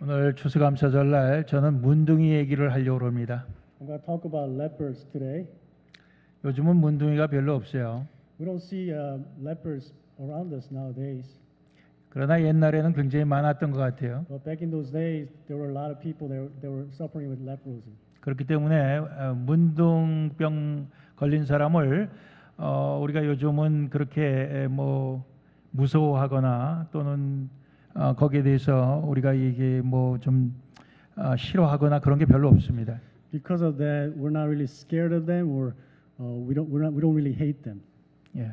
오늘 추수감사절 날 저는 문둥이 얘기를 하려고 합니다. I'm going to talk about lepers today. 요즘은 문둥이가 별로 없어요. We don't see uh, lepers around us nowadays. 그러나 옛날에는 굉장히 많았던 것 같아요. But back in those days, there were a lot of people that were, that were suffering with leprosy. 그렇기 때문에 어, 문둥병 걸린 사람을 어, 우리가 요즘은 그렇게 에, 뭐 무서워하거나 또는 어, 거기에 대해서 우리가 이게 뭐좀 어, 싫어하거나 그런 게 별로 없습니다. Because of that, we're not really scared of them, or uh, we don't we're not, we don't really hate them. 예.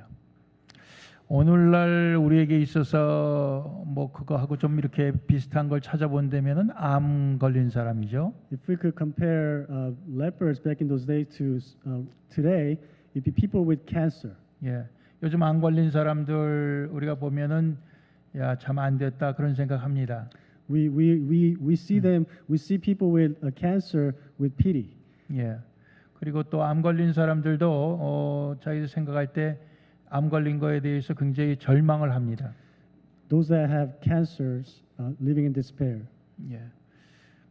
오늘날 우리에게 있어서 뭐 그거하고 좀 이렇게 비슷한 걸 찾아본다면은 암 걸린 사람이죠. If we could compare uh, lepers back in those days to uh, today, it'd be people with cancer. 예. 요즘 암 걸린 사람들 우리가 보면은 야 참 안 됐다 그런 생각합니다. We we we we see them. We see people with uh, cancer with pity. 예. 그리고 또 암 걸린 사람들도 어, 자기들 생각할 때 암 걸린 거에 대해서 굉장히 절망을 합니다. Those that have cancers uh, living in despair. 예.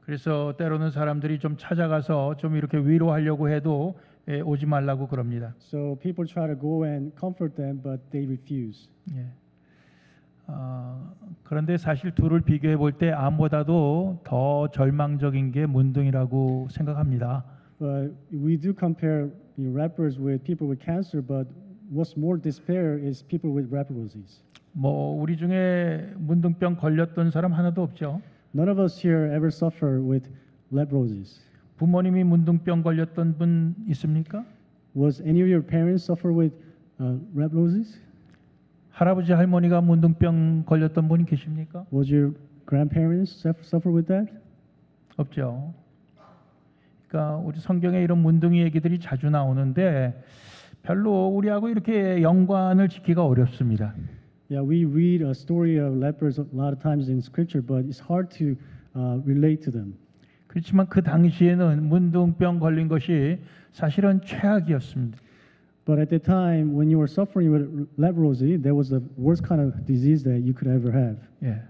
그래서 때로는 사람들이 좀 찾아가서 좀 이렇게 위로하려고 해도 예, 오지 말라고 그럽니다. So people try to go and comfort them, but they refuse. 예. 어, 그런데 사실 둘을 비교해 볼 때 암보다도 더 절망적인 게 문둥이라고 생각합니다. But we do compare you know, rappers with people with cancer, but what's more despair is people with leprosies. 뭐 우리 중에 문둥병 걸렸던 사람 하나도 없죠. None of us here ever suffer with leprosies. 부모님이 문둥병 걸렸던 분 있습니까? Was any of your parents suffer with uh, leprosies? 할아버지 할머니가 문둥병 걸렸던 분이 계십니까? Was your grandparents suf- suffer with that? 없죠. 그러니까 우리 성경에 이런 문둥이 얘기들이 자주 나오는데 별로 우리하고 이렇게 연관을 짓기가 어렵습니다. Yeah, we read a story of lepers a lot of times in Scripture, but it's hard to uh, relate to them. 그렇지만 그 당시에는 문둥병 걸린 것이 사실은 최악이었습니다. But at the time when you were suffering with leprosy, that was the worst kind of disease that you could ever have. 예.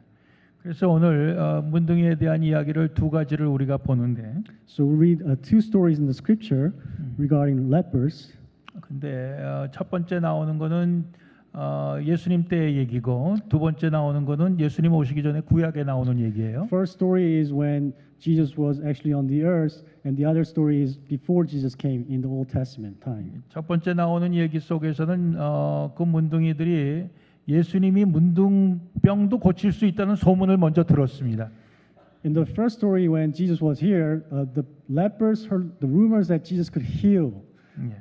그래서 오늘 어, 문둥이에 대한 이야기를 두 가지를 우리가 보는데, So we read uh, two stories in the Scripture regarding lepers. 근데 어, 첫 번째 나오는 거는 어, 예수님 때의 얘기고, 두 번째 나오는 거는 예수님 오시기 전에 구약에 나오는 얘기예요. First story is when Jesus was actually on the earth, and the other story is before Jesus came in the Old Testament time. 첫 번째 나오는 얘기 속에서는 어, 그 문둥이들이 예수님이 문둥병도 고칠 수 있다는 소문을 먼저 들었습니다. In the first story, when Jesus was here, uh, the lepers heard the rumors that Jesus could heal. 예.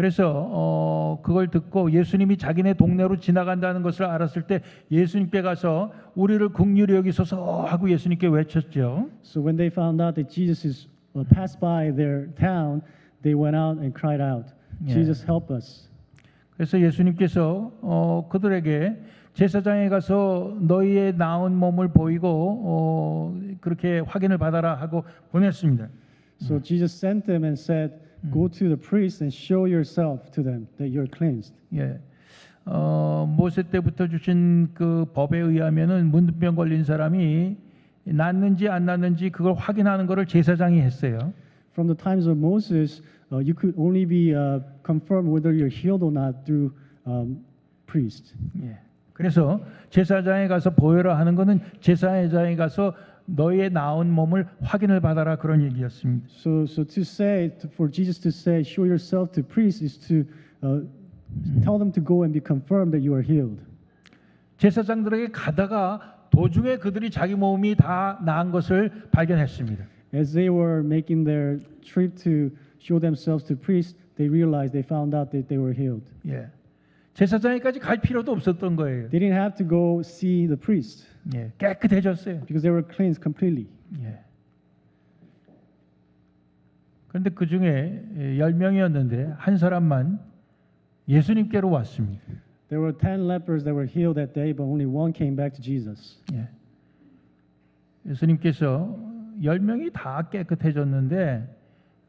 그래서 어, 그걸 듣고 예수님이 자기네 동네로 지나간다는 것을 알았을 때 예수님께 가서 우리를 국률이 여기소서 하고 예수님께 외쳤죠. So when they found out that Jesus is uh, passed by their town, they went out and cried out. "Jesus, help us!" 그래서 예수님께서 어, 그들에게 제사장에 가서 너희의 나은 몸을 보이고 어, 그렇게 확인을 받아라 하고 보냈습니다. So Jesus sent them and said, "Go to the priest and show yourself to them that you're cleansed." 예. 어, 모세 때부터 주신 그 법에 의하면은 문둥병 걸린 사람이 낫는지 안 낫는지 그걸 확인하는 것을 제사장이 했어요. From the times of Moses, uh, you could only be uh, confirmed whether you're healed or not through um, priest. 예. 그래서 제사장에 가서 보여라 하는 것은 제사장에 가서 너의 나은 몸을 확인을 받아라 그런 얘기였습니다. So, so to say, for Jesus to say, "Show yourself to priest," is to uh, tell them to go and be confirmed that you are healed. 제사장들에게 가다가 도중에 그들이 자기 몸이 다 나은 것을 발견했습니다. As they were making their trip to show themselves to priests, they realized they found out that they were healed. 예. 제사장에까지 갈 필요도 없었던 거예요. They didn't have to go see the priest 예. 깨끗해졌어요. because they were cleansed completely. 예. 그런데 그 중에 열 명이었는데 한 사람만 예수님께로 왔습니다. There were 10 lepers that were healed that day, but only one came back to Jesus. 예. 예수님께서 열 명이 다 깨끗해졌는데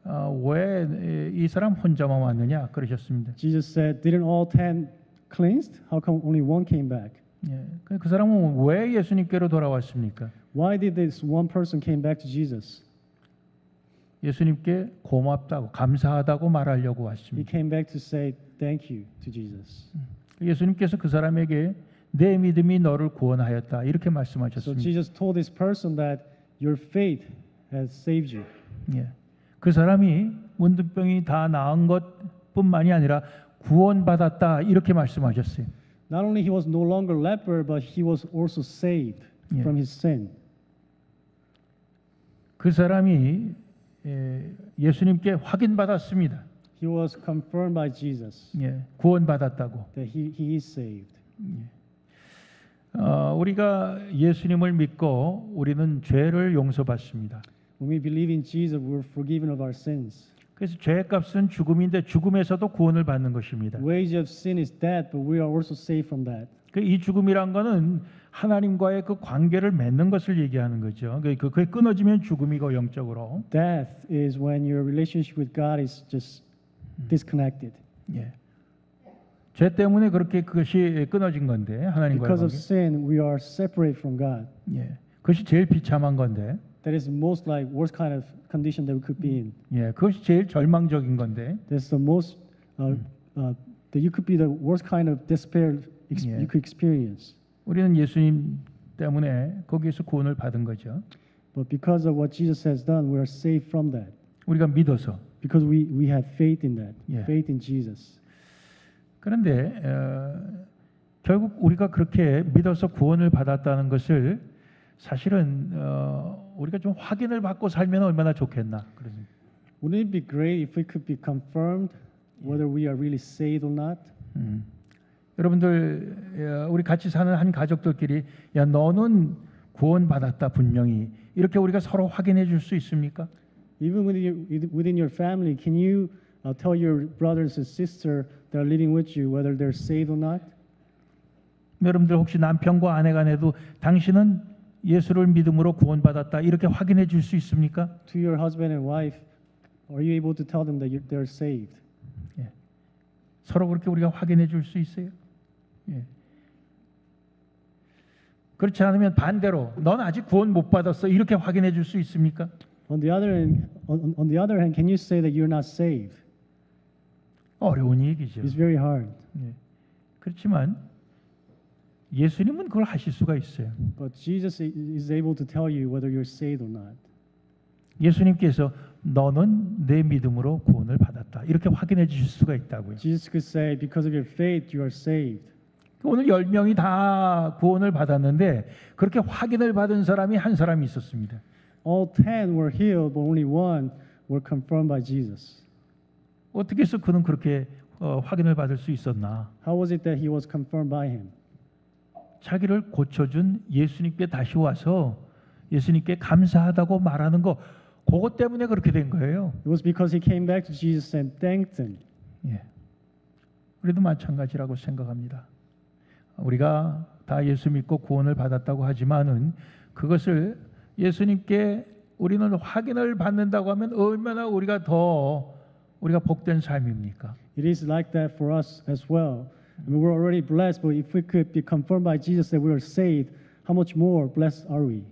어, 왜이 사람 혼자만 왔느냐 그러셨습니다. Jesus said, Didn't all 10 cleansed? How come only one came back? 예. 그- 그 사람은 왜 예수님께로 돌아왔습니까? Why did this one person came back to Jesus? 예수님께 고맙다고 감사하다고 말하려고 He 왔습니다. came back to say thank you to Jesus. 예수님께서 그 사람에게 내 믿음이 너를 구원하였다 이렇게 So 말씀하셨습니다. Jesus told this person that your faith has saved you. 예. 그 사람이 문둥병이 다 나은 것뿐만이 아니라 구원받았다 이렇게 말씀하셨어요. Not only he was no longer leper, but he was also saved Yeah. from his sin. 그 사람이 예, 예수님께 확인받았습니다. He was confirmed by Jesus 예, 구원받았다고. that he, he is saved. 어, 우리가 예수님을 믿고 우리는 죄를 용서받습니다. When we believe in Jesus, we're forgiven of our sins. 그래서 죄값은 죽음인데 죽음에서도 구원을 받는 것입니다. Wage of sin is death, but we are also saved from that. 그이 죽음이란 거는 하나님과의 그 관계를 맺는 것을 얘기하는 거죠. 그- 그- 그게 끊어지면 죽음이고 영적으로. Death is when your relationship with God is just disconnected. 예. 죄 때문에 그렇게 그것이 끊어진 건데 하나님과의 Because of 관계. sin, we are separated from God. 예. 그것이 제일 비참한 건데. That is most like worst kind of condition that we could be in. 예. 그것이 제일 절망적인 건데. That's the most uh, uh, that you could be the worst kind of despair ex- Yeah. you could experience. 우리는 예수님 때문에 거기에서 구원을 받은 거죠. But because of what Jesus has done, we are saved from that. 우리가 믿어서. Because we, we have faith in that, Yeah. faith in Jesus. 그런데 어, 결국 우리가 그렇게 믿어서 구원을 받았다는 것을 사실은 어, 우리가 좀 확인을 받고 살면 얼마나 좋겠나. 그래서 Wouldn't it be great if we could be confirmed whether we are really saved or not? 음. 여러분들 어, 우리 같이 사는 한 가족들끼리 야 너는 구원 받았다 분명히 이렇게 우리가 서로 확인해 줄 수 있습니까? Even within your, within your family, can you uh, tell your brothers and sister that are living with you whether they're saved or not? 여러분들 혹시 남편과 아내 간에도 당신은 예수를 믿음으로 구원받았다 이렇게 확인해 줄 수 있습니까? To your husband and wife, are you able to tell them that you- they're saved? 서로 그렇게 우리가 확인해 줄 수 있어요. 예. 그렇지 않으면 반대로 넌 아직 구원 못 받았어 이렇게 확인해 줄 수 있습니까? On the other hand, on, on the other hand, can you say that you're not saved? 어려운 얘기죠. It's very hard. 예. 그렇지만 예수님은 그걸 하실 수가 있어요. But Jesus is able to tell you whether you're saved or not. 예수님께서 너는 내 믿음으로 구원을 받았다 이렇게 확인해 주실 수가 있다고요. Jesus could say, because of your faith, you are saved. 오늘 열 명이 다 구원을 받았는데 그렇게 확인을 받은 사람이 한 사람이 있었습니다. All ten were healed, but only one were confirmed by Jesus. 어떻게 해서 그는 그렇게 어, 확인을 받을 수 있었나? How was it that he was confirmed by him? 자기를 고쳐준 예수님께 다시 와서 예수님께 감사하다고 말하는 거 그것 때문에 그렇게 된 거예요. It was because he came back to Jesus and thanked him. 예. 우리도 마찬가지라고 생각합니다. 우리가 다 예수 믿고 구원을 받았다고 하지만은 그것을 예수님께 우리는 확인을 받는다고 하면 얼마나 우리가 더 우리가 복된 삶입니까? It is like that for us as well. I mean, we're already blessed, but if we could be confirmed by Jesus that we are saved, how much more blessed are we?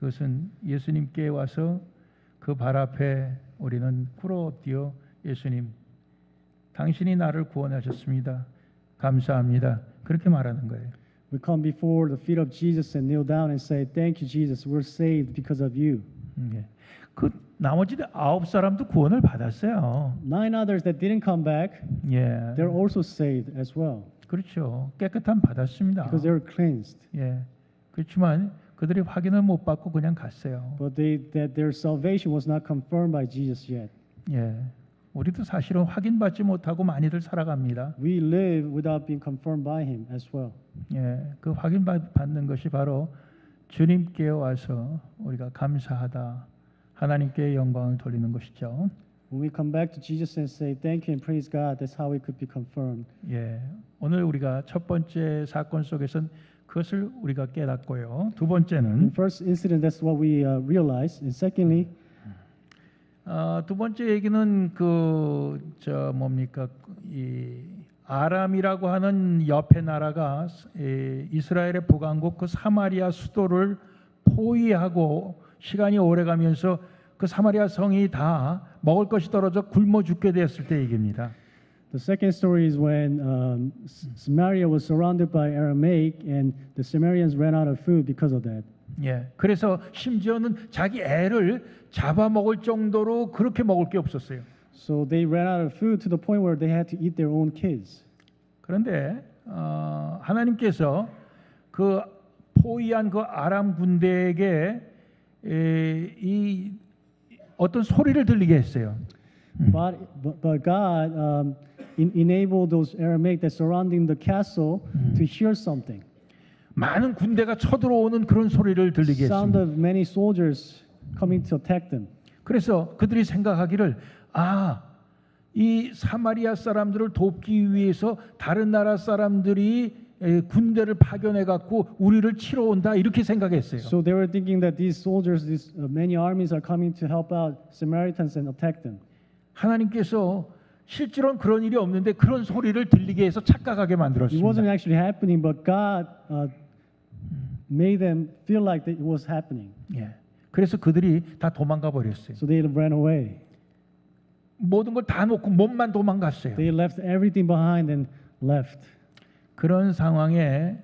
그것은 예수님께 와서 그 발 앞에 우리는 꿇어엎드려 예수님 당신이 나를 구원하셨습니다. 감사합니다. 그렇게 말하는 거예요. We come before the feet of Jesus and kneel down and say, Thank you, Jesus. We're saved because of you. 음, 예. 그 나머지 아홉 사람도 구원을 받았어요. Nine others that didn't come back, 예. they're also saved as well 그렇죠. 깨끗함 받았습니다. because they were cleansed. 예. 그렇지만 그들이 확인을 못 받고 그냥 갔어요. But they, that their salvation was not confirmed by Jesus yet. 예. 우리도 사실은 확인받지 못하고 많이들 살아갑니다. We live without being confirmed by Him as well. 예. 그 확인받는 것이 바로 주님께 와서 우리가 감사하다. 하나님께 영광을 돌리는 것이죠. When we come back to Jesus and say thank you and praise God, that's how we could be confirmed. 예. 오늘 우리가 첫 번째 사건 속에선 그것을 우리가 깨닫고요. 두 번째는 first incident, that's what we uh, realized. And secondly, 어, 두 번째 얘기는 그 저 뭡니까 이 아람이라고 하는 옆에 나라가 에, 이스라엘의 북왕국 그 사마리아 수도를 포위하고 시간이 오래가면서 그 사마리아 성이 다 먹을 것이 떨어져 굶어 죽게 되었을 때 얘기입니다. The second story is when um, Samaria was surrounded by Aramaic, and the Samaritans ran out of food because of that. 예. 그래서 심지어는 자기 애를 잡아먹을 정도로 그렇게 먹을 게 없었어요. So they ran out of food to the point where they had to eat their own kids. 그런데 어, 하나님께서 그 포위한 그 아람 군대에게 에, 이 어떤 소리를 들리게 했어요. But, but, God um, en- enabled those Aramaic that surrounding the castle to hear something. 많은 군대가 쳐들어오는 그런 소리를 들리게 Sound 했습니다. of many soldiers coming to attack them. 그래서 그들이 생각하기를 아, 이 사마리아 사람들을 돕기 위해서 다른 나라 사람들이 에, 군대를 파견해 갖고 우리를 치러 온다 이렇게 생각했어요. So they were thinking that these soldiers, these uh, many armies are coming to help out Samaritans and attack them. 하나님께서 실제로는 그런 일이 없는데 그런 소리를 들리게 해서 착각하게 It wasn't 만들었습니다. actually happening, but God uh, made them feel like it was happening. 예. 그래서 그들이 다 도망가 버렸어요. So they ran away. 모든 걸 다 놓고 몸만 도망갔어요. They left everything behind and left. 그런 상황에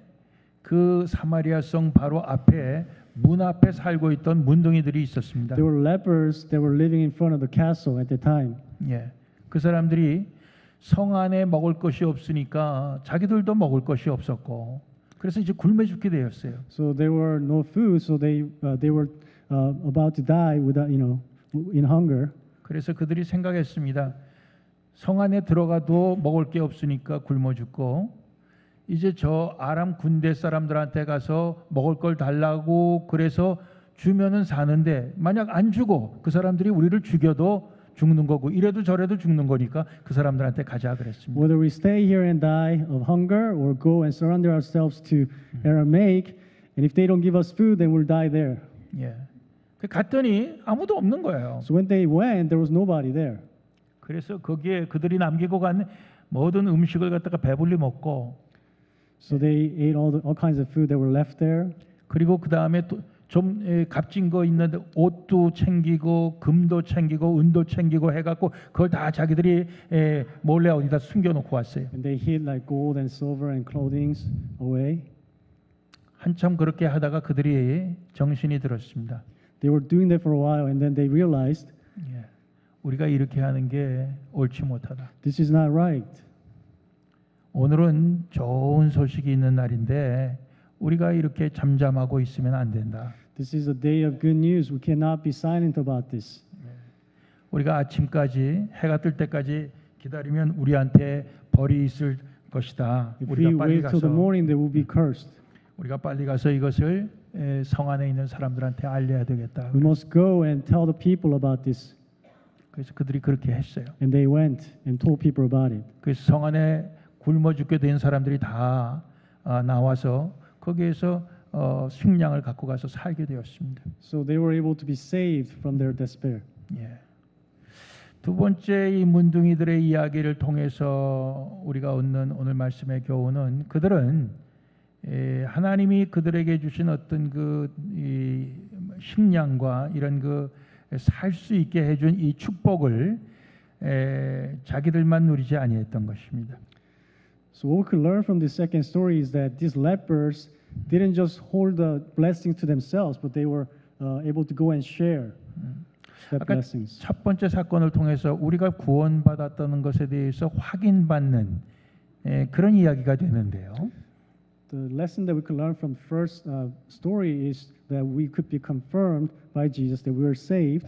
그 사마리아 성 바로 앞에 문 앞에 살고 있던 문둥이들이 있었습니다. There were lepers that were living in front of the castle at the time. 예. 그 사람들이 성 안에 먹을 것이 없으니까 자기들도 먹을 것이 없었고 그래서 이제 굶어 죽게 되었어요. So there were no food, so they uh, they were uh, about to die without you know in hunger. 그래서 그들이 생각했습니다. 성 안에 들어가도 먹을 게 없으니까 굶어 죽고 이제 저 아람 군대 사람들한테 가서 먹을 걸 달라고 그래서 주면은 사는데 만약 안 주고 그 사람들이 우리를 죽여도 죽는 거고 이래도 저래도 죽는 거니까 그 사람들한테 가자 그랬습니다. Whether we stay here and die of hunger or go and surrender ourselves to Aramaic, and if they don't give us food, then we'll die there. 예. 그 갔더니 아무도 없는 거예요. So when they went, there was nobody there. 그래서 거기에 그들이 남기고 간 모든 음식을 갖다가 배불리 먹고 So they ate all the, all kinds of food that were left there. 그리고 그 다음에 좀 에, 값진 거 있는데 옷도 챙기고 금도 챙기고 은도 챙기고 해갖고 그걸 다 자기들이 에, 몰래 어디다 숨겨놓고 왔어요. And they hid like gold and silver and clothing away. 한참 그렇게 하다가 그들이 정신이 들었습니다. They were doing that for a while, and then they realized 예. 우리가 이렇게 하는 게 옳지 못하다. this is not right. 오늘은 좋은 소식이 있는 날인데 우리가 이렇게 잠잠하고 있으면 안 된다. This is a day of good news. We cannot be silent about this. 우리가 아침까지 해가 뜰 때까지 기다리면 우리한테 벌이 있을 것이다. If we 우리가 빨리 wait till the 가서 morning, they will be cursed. 우리가 빨리 가서 이것을 에, 성 안에 있는 사람들한테 알려야 되겠다. We must go and tell the people about this. 그래서 그들이 그렇게 했어요. And they went and told people about it. 그래서 성 안에 굶어 죽게 된 사람들이 다 아, 나와서 거기에서 어, 식량을 갖고 가서 살게 되었습니다. So they were able to be saved from their despair. 예. 두 번째 이 문둥이들의 이야기를 통해서 우리가 얻는 오늘 말씀의 교훈은 그들은 에, 하나님이 그들에게 주신 어떤 그 이 식량과 이런 그 살 수 있게 해준 이 축복을 에, 자기들만 누리지 아니했던 것입니다. So what we could learn from this second story is that these lepers didn't just hold the blessings to themselves, but they were uh, able to go and share that 아까 blessings. 첫 번째 사건을 통해서 우리가 구원받았다는 것에 대해서 확인받는 에, 그런 이야기가 되는데요. The lesson that we could learn from the first uh, story is that we could be confirmed by Jesus that we are saved.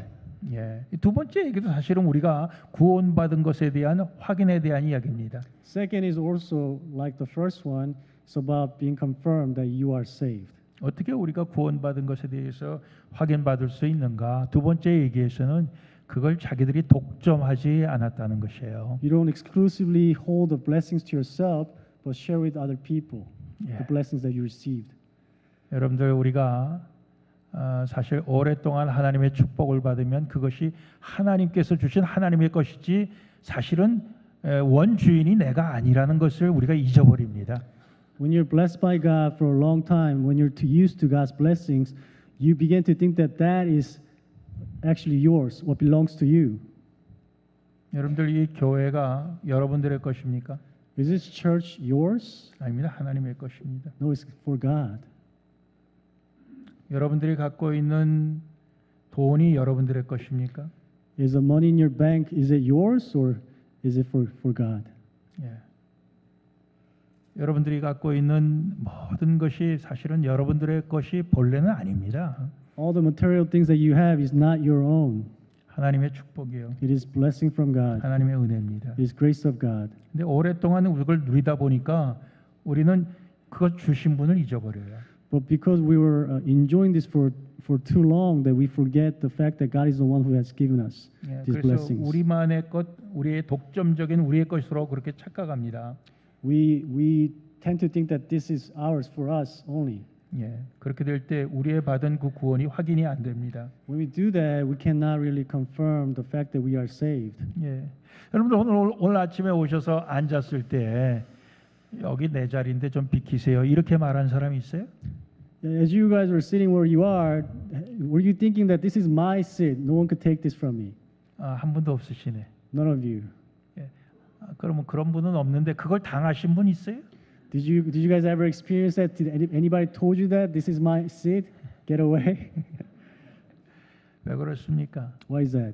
예. 이두 번째 얘기도 사실은 우리가 구원받은 것에 대한 확인에 대한 이야기입니다. Second is also like the first one, it's about being confirmed that you are saved. 어떻게 우리가 구원받은 것에 대해서 확인받을 수 있는가? 두 번째 얘기에서는 그걸 자기들이 독점하지 않았다는 것이에요. You don't exclusively hold the blessings to yourself, but share with other people 예. the blessings that you received. 여러분들 우리가 어, 사실 오랫동안 하나님의 축복을 받으면 그것이 하나님께서 주신 하나님의 것이지 사실은 에, 원주인이 내가 아니라는 것을 우리가 잊어버립니다. When you're blessed by God for a long time, when you're too used to God's blessings, you begin to think that that is actually yours, what belongs to you. 여러분들 이 교회가 여러분들의 것입니까? Is this church yours? 아닙니다. 하나님의 것입니다. No, it's for God. 여러분들이 갖고 있는 돈이 여러분들의 것입니까? Is the money in your bank, is it yours or is it for, for God? 예. 여러분들이 갖고 있는 모든 것이 사실은 여러분들의 것이 본래는 아닙니다. All the material things that you have is not your own. 하나님의 축복이요. It is blessing from God. 하나님의 은혜입니다. It is grace of God. 근데 오랫동안 그걸 누리다 보니까 우리는 그것 주신 분을 잊어버려요. But because we were uh, enjoying this for, for too long, that we forget the fact that God is the one who has given us 예, these 그래서 blessings. 우리만의 것, 우리의 독점적인 우리의 것으로 그렇게 착각합니다. We, we tend to think that this is ours for us only. 예, 그렇게 될 때 우리의 받은 그 구원이 확인이 안 됩니다. When we do that, we cannot really confirm the fact that we are saved. 예, 여러분들 오늘 오늘 아침에 오셔서 앉았을 때 여기 내 자리인데 좀 비키세요. 이렇게 말한 사람이 있어요? As you guys were sitting where you are, were you thinking that this is my seat? No one could take this from me. 아, 한 분도 없으시네. None of you. 아, 그러면 그런 분은 없는데 그걸 당하신 분 있어요? Did you did you guys ever experience that? Did any, anybody told you that this is my seat? Get away. 왜 그렇습니까? Why is that?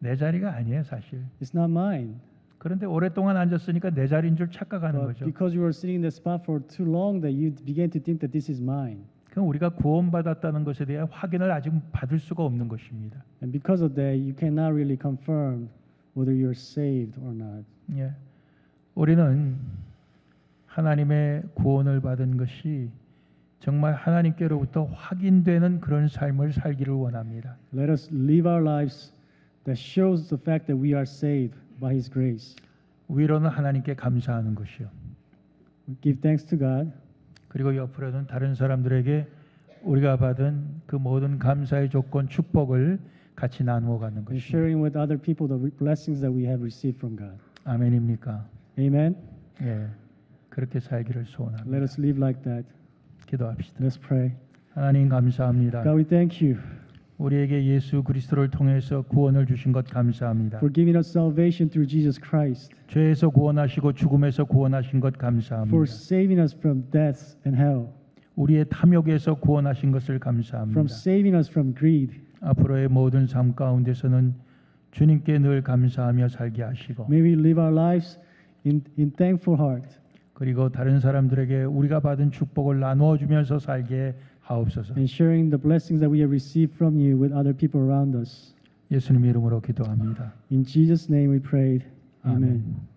내 자리가 아니에요, 사실. It's not mine. 그런데 오랫동안 앉았으니까 내 자리인 줄 착각하는 But 거죠. because you were sitting in the spot for too long, that you began to think that this is mine. 그럼 우리가 구원받았다는 것에 대한 확인을 아직 받을 수가 없는 것입니다. And because of that, you cannot really confirm whether you're saved or not. 예. 우리는 하나님의 구원을 받은 것이 정말 하나님께로부터 확인되는 그런 삶을 살기를 원합니다. Let us live our lives that shows the fact that we are saved by His grace. 위로는 하나님께 감사하는 것이요. We give thanks to God, 그리고 옆으로는 다른 사람들에게 우리가 받은 그 모든 감사의 조건 축복을 같이 나누어 가는 것입니다. sharing with other people the blessings that we have received from God. 아멘입니까? Amen. 예. 그렇게 살기를 Let 소원합니다. us live like that. 기도합시다. Let's pray. 하나님 감사합니다. God, we thank you 우리에게 예수 그리스도를 통해서 구원을 주신 것 감사합니다. for giving us salvation through Jesus Christ, 죄에서 구원하시고 죽음에서 구원하신 것 감사합니다. for saving us from death and hell, 우리의 탐욕에서 구원하신 것을 from 감사합니다. saving us from greed. 앞으로의 모든 삶 가운데서는 주님께 늘 감사하며 살게 하시고 May we live our lives in, in thankful heart 그리고 다른 사람들에게 우리가 받은 축복을 나누어 주면서 살게 하옵소서. and sharing the blessings that we have received from you with other people around us. 예수님 이름으로 기도합니다. In Jesus' name we prayed. 아멘. Amen.